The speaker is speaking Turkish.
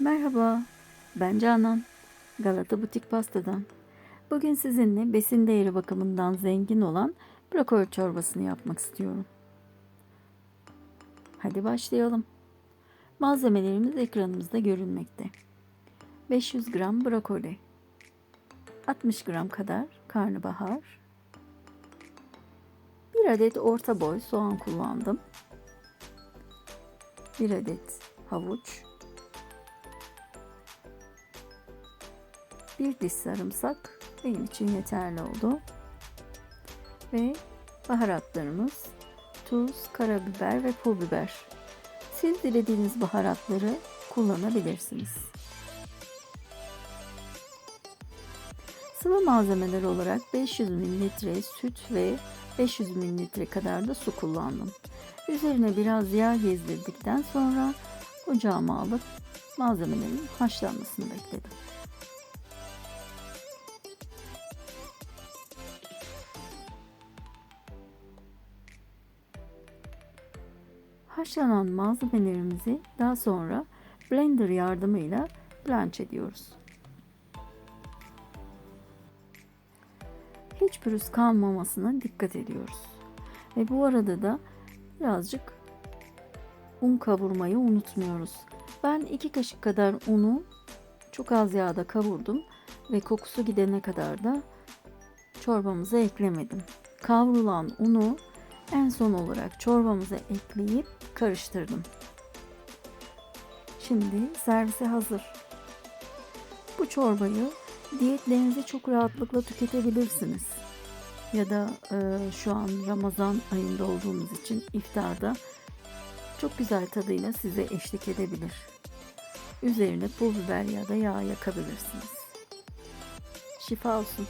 Merhaba, ben Canan. Galata Butik Pasta'dan. Bugün sizinle besin değeri bakımından zengin olan brokoli çorbasını yapmak istiyorum. Hadi başlayalım. Malzemelerimiz ekranımızda görünmekte. 500 gram brokoli, 60 gram kadar karnabahar, 1 adet orta boy soğan kullandım, 1 adet havuç, bir diş sarımsak benim için yeterli oldu. Ve baharatlarımız tuz, karabiber ve pul biber. Siz dilediğiniz baharatları kullanabilirsiniz. Sıvı malzemeler olarak 500 ml süt ve 500 ml kadar da su kullandım. Üzerine biraz yağ gezdirdikten sonra ocağıma alıp malzemelerin haşlanmasını bekledim. Haşlanan malzemelerimizi daha sonra blender yardımıyla blanch ediyoruz. Hiç pürüz kalmamasına dikkat ediyoruz. Ve bu arada da birazcık un kavurmayı unutmuyoruz. Ben iki kaşık kadar unu çok az yağda kavurdum ve kokusu gidene kadar da çorbamıza eklemedim. Kavrulan unu en son olarak çorbamıza ekleyip karıştırdım. Şimdi servise hazır. Bu çorbayı diyetlerinizi çok rahatlıkla tüketebilirsiniz. Ya da e, şu an Ramazan ayında olduğumuz için iftarda çok güzel tadıyla size eşlik edebilir. Üzerine pul biber ya da yağ yakabilirsiniz. Şifa olsun.